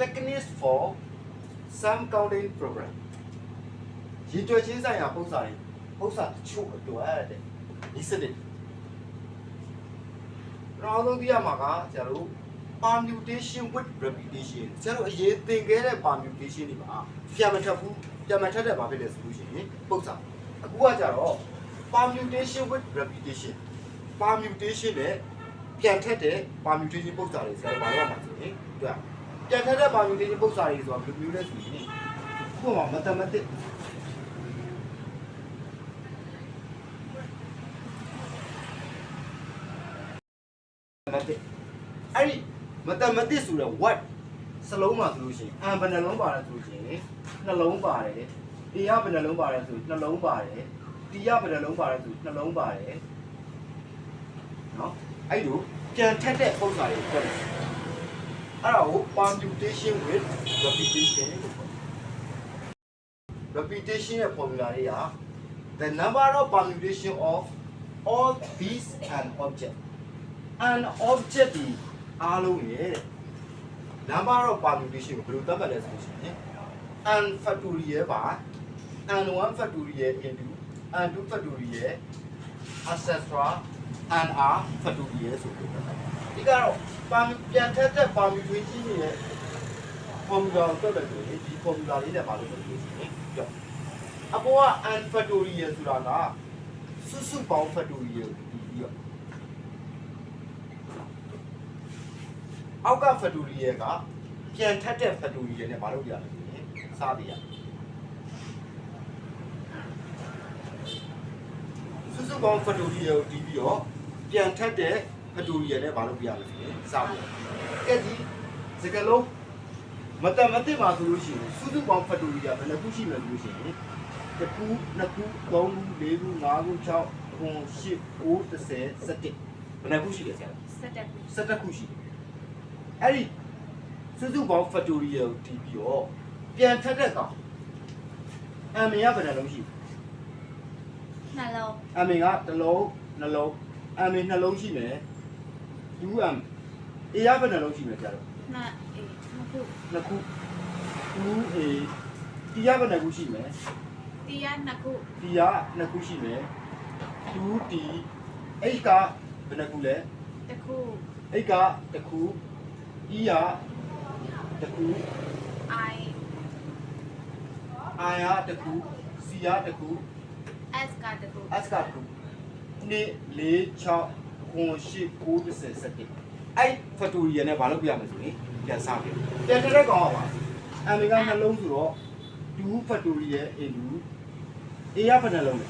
techniques for sum counting program ရည်ကြွချင်းဆိုင်ရာပုံစံတွေပုံစံတချို့အတွက်တဲ့ဒီစနစ်နောက်ဆုံးသိရမှာကကျန်တို့ permutation with repetition ကျန်တို့အရေးသင်ခဲ့တဲ့ permutation တွေမှာပြန်မထပ်ဘူးပြန်မထပ်တဲ့ဘာဖြစ်လဲဆိုလို့ရှိရင်ပုံစံအခုကကြတော့ permutation with repetition permutation နဲ့ပြန်ထက်တဲ့ permutation ပုံစံတွေဆိုတော့ဘာလို့မှဆိုရင်တွေ့ ပြန်ထက်တဲ့ permutation ပုံစံတွေဆိုတာဘယ်လိုမျိုးလဲဆိုရင်ဥပမာ mathematics မတ်အဲ့ဒီ mathematics ဆိုတဲ့ what စလုံးမှာဆိုလို့ရှိရင်အံဘယ်နှလုံးပါတယ်ဆိုလို့ရှိရင်နှလုံးပါတယ် a ရဘယ်နှလုံးပါတယ်ဆိုနှလုံးပါတယ် t ရဘယ်နှလုံးပါတယ်ဆိုနှလုံးပါတယ်နော်အဲ့လိုပြန်ထက်တဲ့ပုံစံတွေတက်တယ် အဲ့ဒါကို permutation with repetition လို့ခေါ်တယ် repetition ရဲ့ formula တွေက the number of permutation of all these and object an object ဒီအားလုံးရဲ့ number of permutation ကိုဘယ်လိုသတ်မှတ်လဲဆိုလို့ရှိရင် n factorial ပါ n 1 factorial into n 2 factorial etc n r factorial ဆိုပြီးတော့ဒီကတော့ perm ပြန်ထက်တဲ့ permutation တွေရဲ့ formula ကိုတွက်တယ်ဆိုရင်ဒီ formula လေးနဲ့ပါလို့ပြောလို့ရှိရင်ကြောက်အပေါ်က n factorial ဆိုတာကစုစုပေါင်း factorial ကိုပြီးတော့အောက်က factorial ကပြန်ထက်တဲ့ factorial နဲ့မလုပ်ရဘူးလေစားပြရ စုစုပေါင်း factorial ကိုတီးပြီးတော့ပြန်ထက်တဲ့ factorial နဲ့မလုပ်ရဘူးလေစားပြကဲဒီစကလုံးမတမတိမှာဆိုလို့ရှိရင်စုစုပေါင်း factorial ဘယ်နှခုရှိမလဲဆိုလို့ရှိရင်တစ်ခုနှစ်ခုသုံးခုလေးခုငါးခု၆ခု၈၉၁၀၁၁ဘယ်နှခုရှိလဲဆရာစက်တက်ဘူး17ခုရှိတယ်အဲ့ဒီစုစုပေါင်း factorial ကိုတီးပြီးတော့ပြန်ထက်တဲ့ကောင်အမင်ကဘယ်နှလုံးရှိ နှလုံးအမင်ကတစ်လုံးနှလုံးအမင်နှလုံးရှိမယ် 2m အေးရဘယ်နှလုံးရှိမယ်ကြာတော့နှစ်အေးနှစ်ခုနှစ်ခု 2a တီးရဘယ်နှခုရှိမယ်တီးရနှစ်ခုတီးရနှစ်ခုရှိမယ် 2t အဲ့ကဘယ်နှခုလဲတစ်ခုအဲ့ကတစ်ခု e ရတစ်ခုအိုင်အာရတစ်ခုစီရတစ်ခု s ကတစ်ခု S ကတစ်ခု2 4 6 9 10 10 11အဲ့ factorial နဲ့ဘာလုပ်ပြရမလဲဆိုရင်ပြန်စားပြပြန်တဲ့ကောင်ကပါအမေကနှလုံးဆိုတော့2 factorial into a ရဘယ်နှလုံးလဲ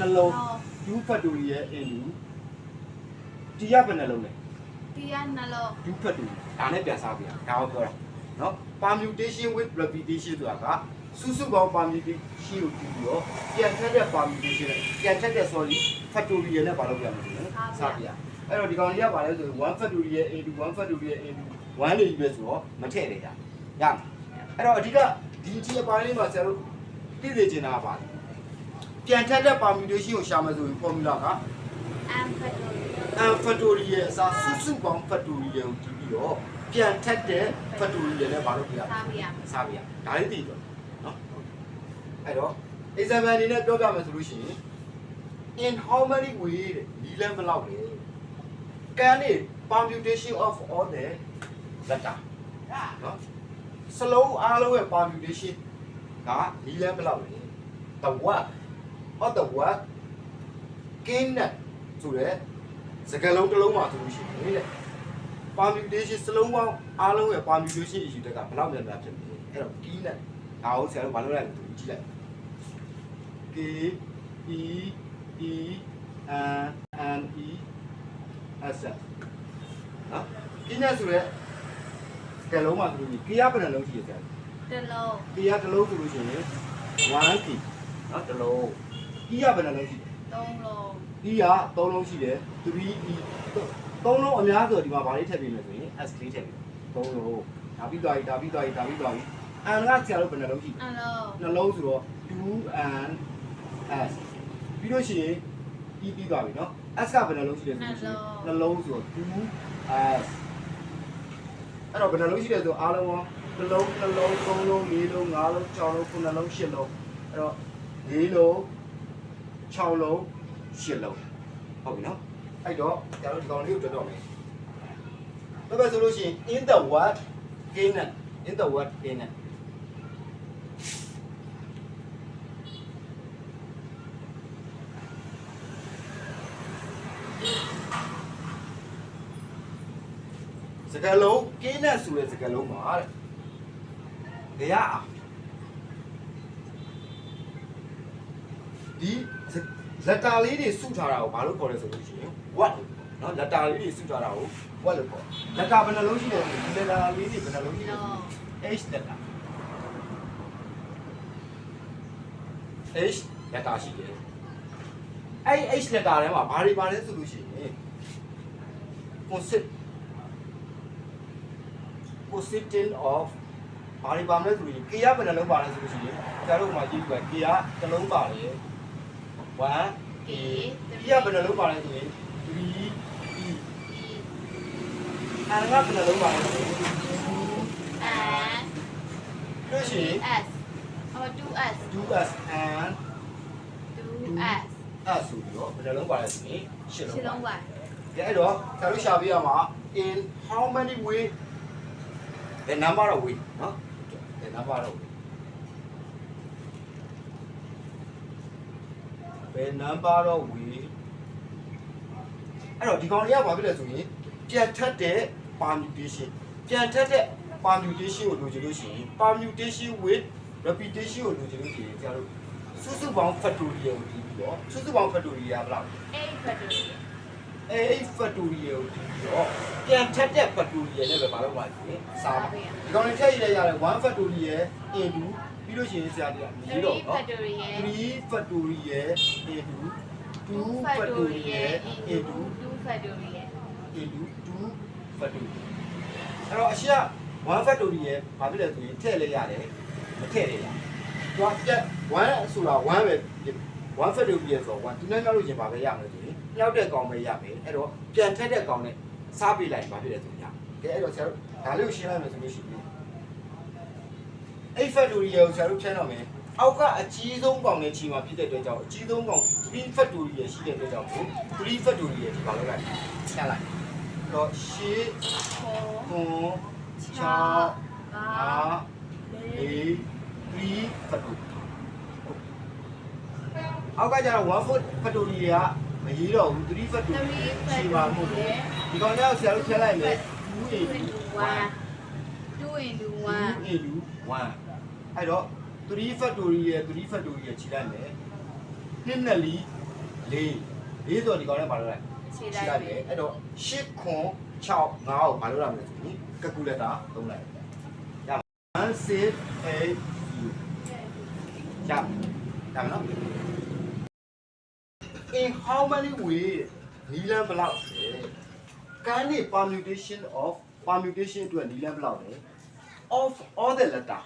နှလုံး2 factorial into t ရဘယ်နှလုံးလဲတီးရနှလုံး2 factorial ဒါနဲ့ပြန်စားပြဒါကိုပြောတာနော် permutation with repetition ဆိုတာက စုစုပေါင်း permutation ကိုကြည့်ပြီးတော့ပြန်ထက်တဲ့ permutation နဲ့ပြန်ထက်တဲ့ sorry factorial နဲ့ဘာလုပ်ပြရမလဲဆိုရင်စားပြအဲ့တော့ဒီကောင်ကြီးကပါလဲဆိုရင်1 factorial into 1 factorial into 1လေးပဲဆိုတော့မထည့်ရကြရမယ်အဲ့တော့အဓိကဒီအကြည့်အပိုင်းလေးမှာဆရာတို့သိစေချင်တာကပါလဲပြန်ထက်တဲ့ permutation ကိုရှာမယ်ဆိုရင် formula က m factorial n factorial အစားစုစုပေါင်း factorial ကိုကြည့်ပြီးတော့ပြန်ထက်တဲ့ factorial နဲ့ဘာလုပ်ပြရမလဲစားပြရမယ်စားပြရဒါလေးသိတော့နော် အဲ့တော့ example အနေနဲ့ပြောပြမယ်ဆိုလို့ရှိရင် in how many way တဲ့ဒီလမ်းဘယ်လောက်လဲ can it permutation of all the letter နော်စလုံးအားလုံးရဲ့ permutation ကဒီလမ်းဘယ်လောက်လဲ the what or the what can that ဆိုတဲ့စကားလုံးတစ်လုံးမှာဆိုလို့ရှိရင်တဲ့ permutation စလုံးပေါင်းအားလုံးရဲ့ permutation issue တက်ကဘယ်လောက်များများဖြစ်မလဲအဲ့တော့ key နဲ့ဒါကိုဆရာတို့ဘာလုပ်လိုက်လဲ သူကြည့်လိုက် k e e n n e s s နော် key နဲ့ဆိုရဲစကလုံးမှာဆိုလို့ရှိရင် key ရဘယ်နှလုံးရှိရဆရာတစ်လုံး key ရတစ်လုံးဆိုလို့ရှိရင်1 key နော်တစ်လုံး key ရဘယ်နှလုံးရှိလဲသုံးလုံး key ရ3လုံးရှိတယ် 3 e 3လုံးအများဆိုဒီမှာဗာလေးထည့်ပေးမယ်ဆိုရင် s လေးထည့်ပေး3လုံးဒါပြီးသွားပြီဒါပြီးသွားပြီဒါပြီးသွားပြီ n ကဆရာတို့ဘယ်နှလုံးရှိလဲ နှလုံး နှလုံးဆိုတော့ 2 and s ပြီးလို့ရှိရင် e ပြီးသွားပြီเนาะ s ကဘယ်နှလုံးရှိလဲဆိုလို့ရှိရင်နှလုံးဆိုတော့ 2 s အဲ့တော့ဘယ်နှလုံးရှိလဲဆိုအားလုံးပေါင်း တစ်လုံးတစ်လုံးသုံးလုံးလေးလုံးငါးလုံး၆လုံးခုနှစ်လုံးရှစ်လုံးအဲ့တော့လေးလုံး6လုံး8လုံးဟုတ်ပြီနော်အဲ့တော့ကျန်တော်ဒီကောင်လေးကိုတွေ့တော့မယ်ဘယ်ပဲဆိုလို့ရှိရင် in the word Canaan in the word Canaan စကလုံး Canaan ဆိုတဲ့စကလုံးမှာတဲ့တရားအောင်ဒီလက်တာလေးတွေစုထားတာကိုဘာလို့ခေါ်လဲဆိုလို့ရှိရင် what လို့နော်လက်တာလေးတွေစုထားတာကို what လို့ခေါ်လက်တာဘယ်နှလုံးရှိလဲဆိုဒီလက်တာလေးတွေဘယ်နှလုံးရှိလဲ no H လက်တာ H လက်တာရှိတယ်အဲ့ H လက်တာထဲမှာဘာတွေပါလဲဆိုလို့ရှိရင် consist consisting of ဘာတွေပါမလဲဆိုရင် K ရဘယ်နှလုံးပါလဲဆိုလို့ရှိရင်ကျတို့မှာကြည့်ပြီးပါ K ရတစ်လုံးပါတယ် 1 K E ရဘယ်နှလုံးပါလဲဆိုရင်3 E E အန်ကဘယ်နှလုံးပါလဲဆိုရင် and လို့ရှိရင် S or 2S 2S and 2S S ဆိုပြီးတော့ဘယ်နှလုံးပါလဲဆိုရင်8ရှလုံးင်းပါလုံးပါကဲအဲ့တော့ဆရာတို့ရှာပြရမှာ in how many way the number of way နော် the number of way ဘယ် number of way အဲ့တော့ဒီကောင်လေးကဘာဖြစ်လဲဆိုရင်ပြန်ထက်တဲ့ permutation ပြန်ထက်တဲ့ permutation ကိုလိုချင်လို့ရှိရင် permutation with repetition ကိုလိုချင်လို့ရှိရင်ဆရာတို့စုစုပေါင်း factorial ကိုဒီပြီးတော့စုစုပေါင်း factorial ကဘယ်လောက်8 factorial အဲအဲ့ factorial ကိုဒီပြီးတော့ပြန်ထက်တဲ့ factorial နဲ့ပဲမလုပ်ပါဘူးစားပါဒီကောင်လေးထည့်ရရရတယ်1 factorial into ပြီးလို့ရှိရင်ဆရာကြီးကမြည်တော့3နော် factorial 3 factorial into 2 2 factorial factorial into into 2 factorial into 2 factorial အဲ့တော့အရှိက1 factorial ဘာဖြစ်လဲဆိုရင်ထည့်လဲရတယ်မထည့်လဲရတယ်သူကတက်1ဆိုတာ1ပဲ1 factorial ဆိုတော့1သူနဲ့မြောက်လို့ရှင်ဘာပဲရမလဲဆိုရင် မြောက်တဲ့ကောင်ပဲရမယ်အဲ့တော့ပြန်ထက်တဲ့ကောင်နဲ့စားပြလိုက်ဘာဖြစ်လဲဆိုရင်ရကဲအဲ့တော့ဆရာတို့ဒါလေးကိုရှင်းလိုက်မယ်ဆိုလို့ရှိရင်အဲ့ factorial ကိုဆရာတို့ဖြန်းတော့မယ်အောက်ကအကြီးဆုံးကောင်နဲ့ချီမှာဖြစ်တဲ့အတွက်ကြောင့်အကြီးဆုံးကောင်3 factorial ရှိတဲ့အတွက်ကြောင့်3 factorial ဒီကောင်လောက်လိုက်ဖြန်းလိုက်တော့ရှေ့4ခွန်6 5 5 8 3 factorial အောက်ကကျတော့1 foot factorial က မရေးတော့ဘူး3 factorial 3ရှိပါမှု factorial ဒီကောင်ကြောင့်ဆရာတို့ဖြန်းလိုက်မယ်2 2 into into 1 2 into 1 1 into 1အဲ့တော့3 factorial 3 factorial ခြေလိုက်မယ်2နဲ့လီ4 4ဆိုတော့ဒီကောင်နဲ့ပါလို့လိုက်ခြေခြေလိုက်လိုက်ပြီမယ်အဲ့တော့8ခွန်6 5ကိုဘာလို့ရမလဲဆိုရင်ကယ်ကူလက်တာသုံးလိုက်ရမယ်1 6 8 0ရရမယ်နော် in how many way နီလန်ဘလောက်လဲကန်နေ permutation of permutation အတွက်နီလန်ဘလောက်လဲ of all the letter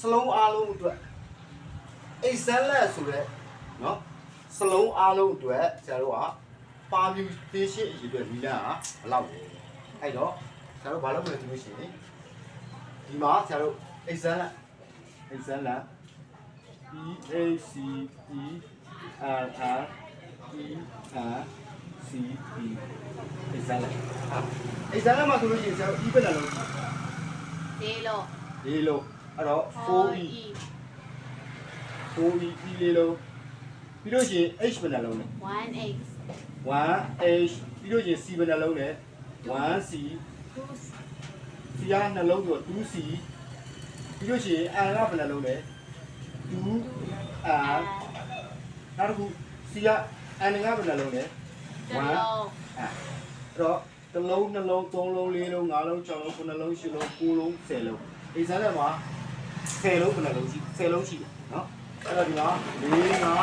စလုံးအားလုံးအတွက် excellent ဆိုရဲเนาะစလုံးအားလုံးအတွက်ဆရာတို့က permutation အရေးအတွက်နီလန်ကဘလောက်လဲအဲ့တော့ဆရာတို့ဘာလုပ်မလဲဆိုလို့ရှိရင်ဒီမှာဆရာတို့ excellent excellent E A C E R R E R C E excellent ဟာ excellent မှာဆိုလို့ရှိရင်ဆရာတို့ E ဘယ်နှလုံးရှိလဲဒီလိုလေးလုံးအဲ့တော့ 4e 4e e လေးလုံးပြီးလို့ရှိရင် h ဘယ်နှလုံးလဲ 1x 1h ပြီးလို့ရှိရင် c ဘယ်နှလုံးလဲ 1c 2 c ကနှလုံးဆိုတော့ 2c ပြီးလို့ရှိရင် r ကဘယ်နှလုံးလဲ 2r နောက်တစ်ခု c က n ကဘယ်နှလုံးလဲတလုံးအဲ့တော့တစ်လုံးနှလုံးသုံးလုံးလေးလုံးငါးလုံးခြောက်လုံးခုနှစ်လုံးရှစ်လုံးကိုးလုံးဆယ်လုံးဒီစားထဲမှာဆယ်လုံးဘယ်နှလုံးရှိဆယ်လုံးရှိတယ်နော်အဲ့တော့ဒီမှာ၄၅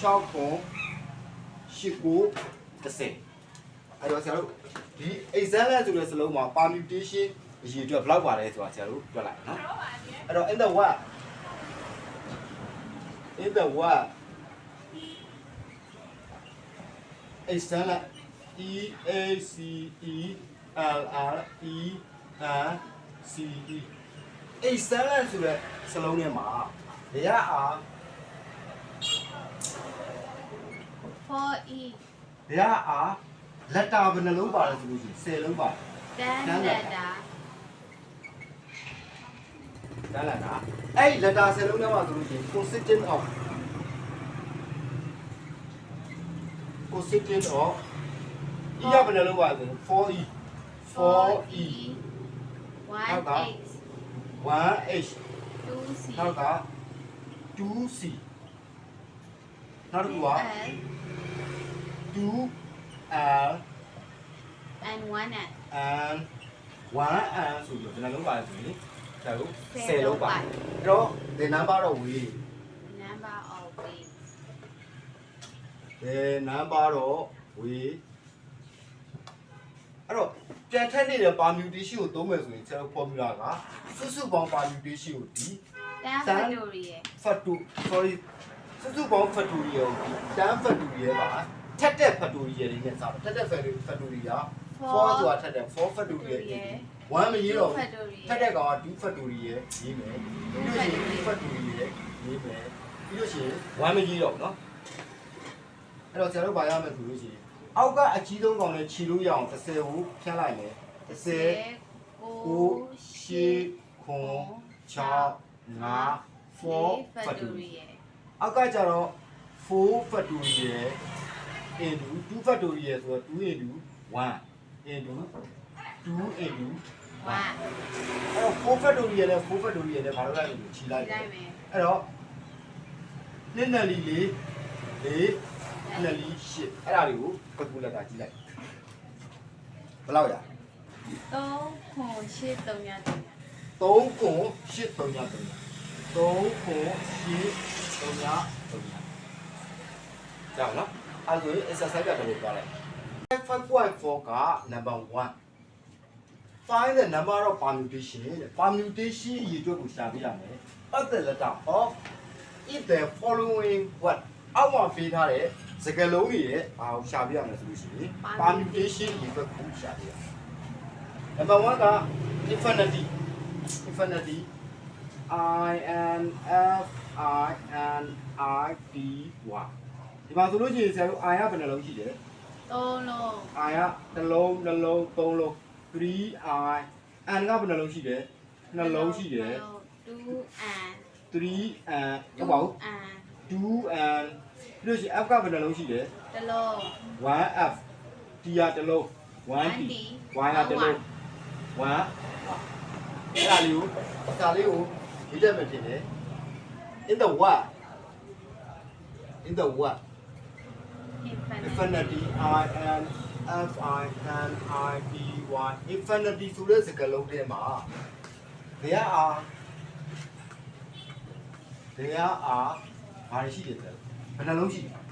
6ခု8ခု10အဲ့တော့ဆရာတို့ဒီ example ဆိုတဲ့စလုံးမှာ permutation အရေးအတွက်ဘယ်လောက်ပါလဲဆိုတာဆရာတို့ပြောလိုက်နော်အဲ့တော့ in the what in the what example E A C E L R E R C E အဲ့ဆန်လန်ဆိုတဲ့စလုံးထဲမှာနေရအား 4e နေရအားလက်တာဘယ်နှလုံးပါလဲဆိုလို့ရှိရင်10လုံးပါတယ်10 letter ဒါလည်းနာအဲ့ဒီလက်တာ10လုံးထဲမှာဆိုလို့ရှိရင် consistent of consistent of E ရဘယ်နှလုံးပါလဲဆိုရင် 4E 4E 1h 1H 2c နောက်က 2C နောက်တစ်ခုက 2L and 1n and 1N ဆိုပြီးတော့ဒီနှလုံးပါတယ်ဆိုရင်ဒါတို့10 10လုံးပါတယ်အဲ့တော့ the number of way number of ways the number of way အဲ့တော့ပြန်ထက်နေတဲ့ permutation ကိုသုံးမယ်ဆိုရင်ကျွန်တော် formula ကစုစုပေါင်း permutation ကိုဒီ 10 factorial factor sorry စုစုပေါင်း factorial ကိုဒီ10 factorial ပါထက်တဲ့ factorial တွေနဲ့စတော့ထက်တဲ့ factorial က4ဆိုတာထက်တဲ့4 factorial 1မရေးတော့ဘူး factorial ထက်တဲ့ကောင်က2 factorial ရေးမယ်ပြီးလို့ရှိရင်2 factorial ရေးမယ်ပြီးလို့ရှိရင်1မရေးတော့ဘူးเนาะ အဲ့တော့ကျွန်တော်တို့ဘာရမလဲဆိုလို့ရှိရင်အောက်ကအကြီးဆုံးကောင်နဲ့ခြီလို့ရအောင်30ကိုဖြတ်လိုက်မယ်30 9 10 9 6 5 4 factorial အောက်ကကျတော့4 factorial into 2 factorial ဆိုတော့2 into 1 into 2 into 1အဲ့တော့4 factorial နဲ့4 factorial နဲ့ဘာလို့လဲလို့ခြီလိုက်တယ်တိုင်းမယ်အဲ့တော့နှစ်နယ်လီလေးလေး နှစ်လီရှစ်အဲ့ဒါတွေကိုကယ်ကူလက်တာကြည့်လိုက်ဘယ်လောက်ရ3ခွန်8 3ရ3 3ခွန်8 3ည3ည3ခွန်8 3ည3ညကြောက်နော်အဲ့ဒါဆိုရင် exercise ပြတယ်လို့ပြောလိုက်5.4က number 1 find the number of permutation တဲ့ permutation အရေအတွက်ကိုရှာပြရမယ် of the letter of if the following what အောက်မှာပေးထားတဲ့ စကားလုံးတွေရဲ့ဘာကိုရှာပြရမလဲဆိုလို့ရှိရင် permutation အရေအတွက်ကိုရှာပြရမယ် number 1က infinity infinity i n f i n i t y ဒီမှာဆိုလို့ရှိရင်ဆရာတို့ i ကဘယ်နှလုံးရှိတယ်3လုံး I ကတစ်လုံးနှလုံးသုံးလုံး 3I N ကဘယ်နှလုံးရှိတယ်နှလုံးရှိတယ်2 and 3N ဟုတ်ပါဘူး and 2N ပြီးလို့ရှိရင် F ကဘယ်နှလုံးရှိတယ် တလုံး 1F T ကတစ်လုံး 1T Y ကတစ်လုံး1အဲ့ဒါလေးကိုစာလေးကိုရေးတတ်မှဖြစ်တယ် in the what in the what infinite infinity i n f i n i t y infinity ဆိုတဲ့စကားလုံးထဲမှာ there are there are ဘာတွေရှိတယ်လဲ ဘယ်နှလုံးရှိလဲ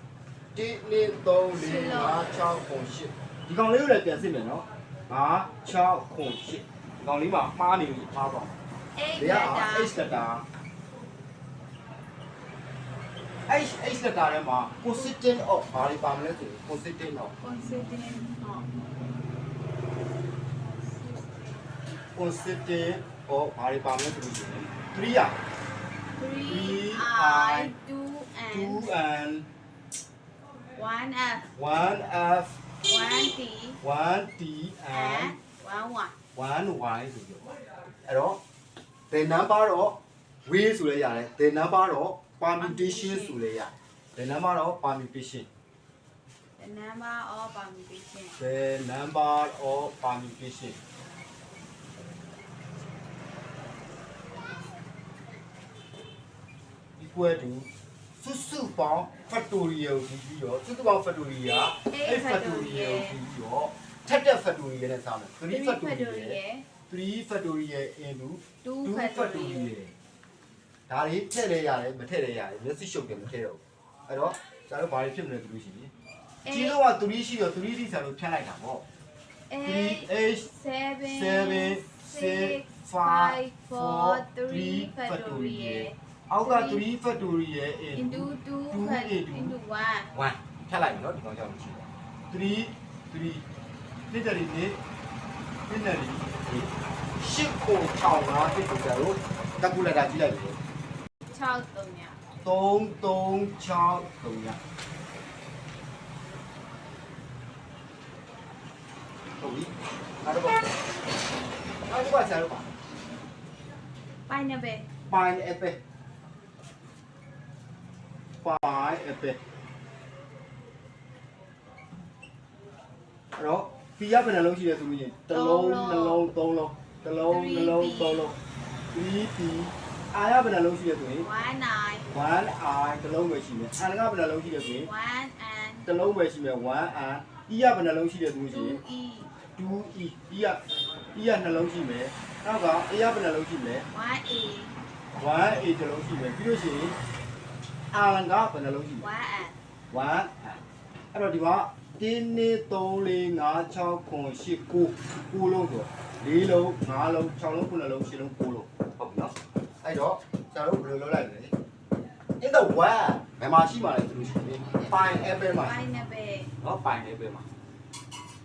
1 2 3 4 5 6 9 8ဒီကောင်လေးကိုလည်းပြန်စစ်မယ်နော်5 6 9 8ဒီကောင်လေးမှာမှားနေပြီမှားပါ8 there are letter h letter h h letter ထဲမှာ consistent of ဘာတွေပါမလဲဆိုရင် consistent of consistent of consistent of ဘာတွေပါမလဲဆိုလို့ရှိရင်3ရ3 i 2 and 2 and 1 f 1 f 1 t 1 t and and 1 y 1 y ဆိုပြီးတော့အဲ့တော့ the number တော့ way ဆိုလဲရတယ် the number တော့ permutation ဆိုလဲရတယ် the number တော့ permutation the number of permutation the number of permutation equal to စုစုပေါင်း factorial ကိုပြီးပြီးတော့စုစုပေါင်း factorial က8 factorial ကိုပြီးပြီးတော့ထက်တဲ့ factorial နဲ့စာမယ်3 factorial 3 factorial into 2 2 factorial factorial ဒါလေးထည့်လဲရတယ်မထည့်လဲရတယ်မျက်စိရှုပ်တယ်မထည့်တော့ဘူးအဲ့တော့ကျတော့ဘာတွေဖြစ်မလဲဆိုလို့ရှိရင်ကြီးတော့က3ရှိတော့3တိဆန်လို့ဖြတ်လိုက်တာပေါ့8 3 7 6 5 4 3 factorial အောက်က3 factorial into 2 2 fac- into into 1 1ဖြတ်လိုက်ပြီနော်ဒီကောင်ကြောင့်မရှိဘူး3 3နှစ်တရီနှစ်နှစ်တရီ8 8ခု6 5ဖြစ်ဆိုကြတော့ကယ်ကူလက်တာကြည့်လိုက်ပြီ6 3ည3 3 6 3ရဟုတ်ပြီအဲ့တော့အဲ့ဒီကဆရာတို့ပါပိုင်း နပဲ Pine apple. Pine apple. အဲ့တော့ပီရဘယ်နှလုံးရှိလဲဆိုလို့ရင်တစ်လုံးနှလုံးသုံးလုံးတစ်လုံးနှလုံးသုံးလုံးပီပီအာရဘယ်နှလုံးရှိလဲဆိုရင်1 9 1 i တစ်လုံးပဲရှိမယ်အန်ကဘယ်နှလုံးရှိလဲဆိုရင်1 and တစ်လုံးပဲရှိမယ်1 i အီရဘယ်နှလုံးရှိလဲဆိုလို့ရှိရင်2 e 2 e အီရအီရနှလုံးရှိမယ်နောက်ကအေရဘယ်နှလုံးရှိမလဲ1 a 1 a တစ်လုံးရှိမယ်ပြီးလို့ရှိရင် အာလန်ကဘယ်နှလုံးရှိလဲ1 and 1အဲ့တော့ဒီမှာ1 2 3 4 5 6 9 8 9 9လုံးဆို4လုံး5လုံး6လုံး9လုံး10လုံး9လုံးဟုတ်ပြီနော်အဲ့တော့ဆရာတို့ဘယ်လိုလုပ်လိုက်လဲ in the one ဘယ်မှာရှိမှာလဲဆိုလို့ရှိရင် pine apple မှာပိုင်းနပဲနော် pine apple မှာ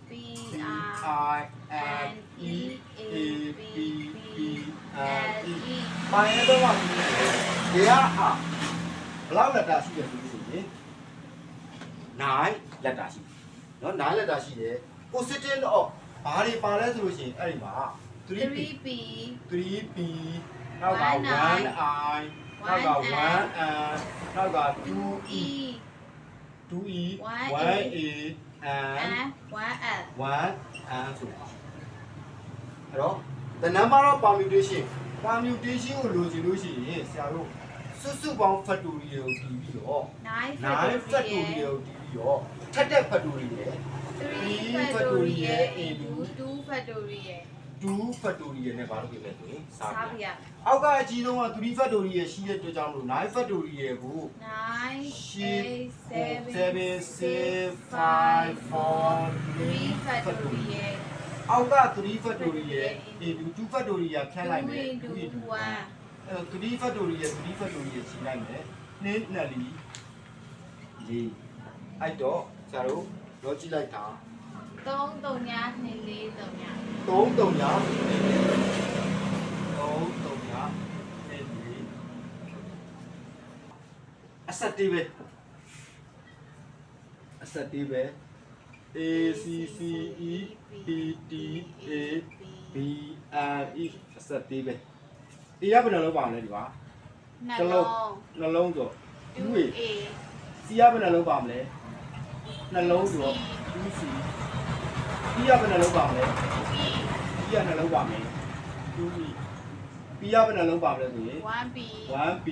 p P r I N E A B B L l E e pine apple မှာဒီဟာဟာ ဘယ်လောက်လက်တာရှိတယ်ဆိုလို့ရှိရင်9လက်တာရှိတယ်နော်9လက်တာရှိတယ် positive of ဘာတွေပါလဲဆိုလို့ရှိရင်အဲ့ဒီမှာ 3P 3 p 3P နောက်က 1I နောက်က 1N နောက်က 2 e 2E 1A 1A and and 1 l 1 and ဆိုတာအဲ့တော့ the number of permutation permutation ကိုလိုချင်လို့ရှိရင်ဆရာတို့ စုစုပေါင်း factorial ကိုတည်ပြီးတော့9 9 factorial ကိုတည်ပြီးတော့ထပ်တဲ့ factorial 3 factorial into 2 factorial 2 factorial နဲ့ဘာလို့ပြလဲဆိုရင်စာစားပြပြအောက်ကအကြီးဆုံးက3 factorial ရှိတဲ့အတွက်ကြောင့်မလို့9 factorial ကို9 8 7 7 6 5 4 3 factorial အောက်က3 factorial into 2 factorial ဖြတ်လိုက်မယ်2 into 1 အဲ3 factorial 3 factorial ချိန်လိုက်မယ်နင်းနှစ်လီလေးအဲ့တော့ဆရာတို့လောကြည့်လိုက်တာ3 3ည2 4 3ည3 3ညာ3 3ညာနေလေးအဆက်တေးပဲအဆက်တေးပဲ A C C E P T A B R E အဆက်တေးပဲ ဒီရဘယ်နှလုံးပါလဲဒီပါနှလုံးနှလုံးဆို2 2 a စီရဘယ်နှလုံးပါမလဲနှလုံးဆို 2 C ဒီရဘယ်နှလုံးပါမလဲ b ဒီရနှလုံးပါမယ်2 E ပြီးရဘယ်နှလုံးပါမလဲဆိုရင် 1 b 1 B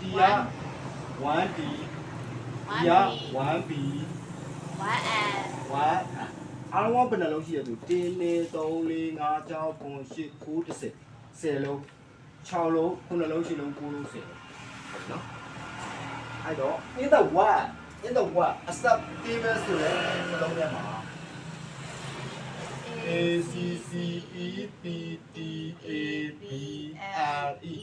တီရ 1 D တီရ1 1 b B 1 l 1အားလုံးကဘယ်နှလုံးရှိရဆို1 2 3 4 5 6 9 10 10 10လုံး6လုံး9လုံး10လုံး9လုံး10လုံးဟုတ်နော်အဲ့တော့ in the one in the one a sub table ဆိုတဲ့စလုံးထဲမှာ A C C E P T A B L E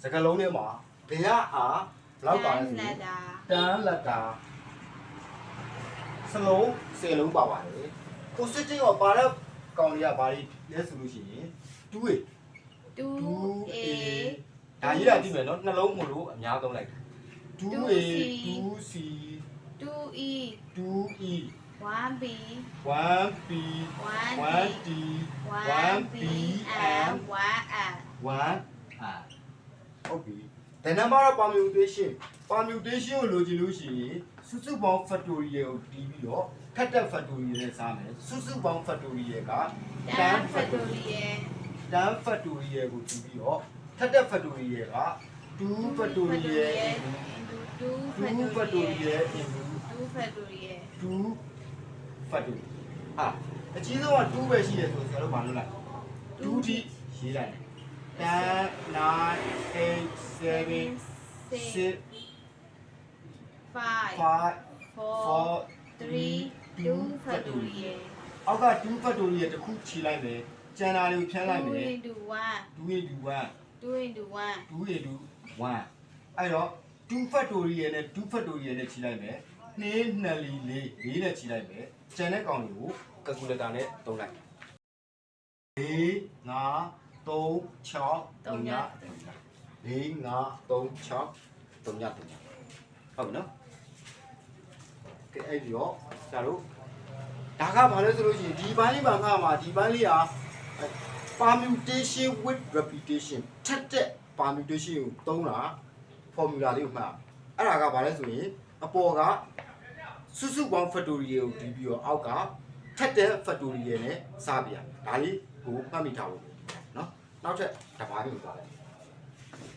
စကလုံးထဲမှာဘယ်ဟာအားဘယ်လောက်ပါလဲဆိုရင်တာတန်းလက်တာစလုံး10လုံးပါပါတယ် positive ကပါတဲ့ကောင်တွေကဘာတွေလဲဆိုလို့ရှိရင်2 A 2 a ဒါကြီးတာကြည့်မယ်နော်နှလုံးမလို့အများသုံးလိုက် 2A 2C 2 e 2E 1 b 1B 1 1D 1 b and 1 l 1 R ဟုတ်ပြီ the number of permutation permutation ကိုလိုချင်လို့ရှိရင်စုစုပေါင်း factorial ကိုတီးပြီးတော့ခက်တဲ့ factorial နဲ့စားမယ်စုစုပေါင်း factorial က10 factorial 10 factorial ကိုတီးပြီးတော့ခက်တဲ့ factorial က2 factorial into 2 2 factorial into 2 factorial 2 factorial ဟာအကြီးဆုံးက2ပဲရှိရဆိုတော့ဆရာတို့ဘာလုပ်လိုက်2ထိရေးလိုက်10 9 8 7 6 5 5 4 3 2 factorial အောက်က2 factorial တစ်ခုခြေလိုက်မယ် ကျန်တာလေးကိုဖြန်းလိုက်မယ် into 1 2 into 1 2 into 1 2 into 1အဲ့တော့2 factorial နဲ့2 factorial နဲ့ခြိလိုက်မယ်2 2 4 4နဲ့ခြိလိုက်မယ်ကျန်တဲ့ကောင်တွေကို calculator နဲ့သုံးလိုက်4 5 3 6 သုံးည 3 4 5 3 6 3 9 3 9ဟုတ်ပြီနော်ကဲအဲ့ဒီတော့ဒါတို့ဒါကဘာလဲဆိုလို့ရှိရင်ဒီဘိုင်းလေးပါငါမှာဒီဘိုင်းလေးက permutation with repetition ထက်တဲ့ permutation ကိုသုံးတာ formula လေးကိုမှတ်အဲ့ဒါကဘာလဲဆိုရင်အပေါ်ကစုစုပေါင်း factorial ကိုဒီပြီးတော့အောက်ကထက်တဲ့ factorial နဲ့စပြရဒါလေးကိုမှတ်မိထားဖို့နော်နောက်ထပ်တစ်ပိုင်းကိုသွားလိုက်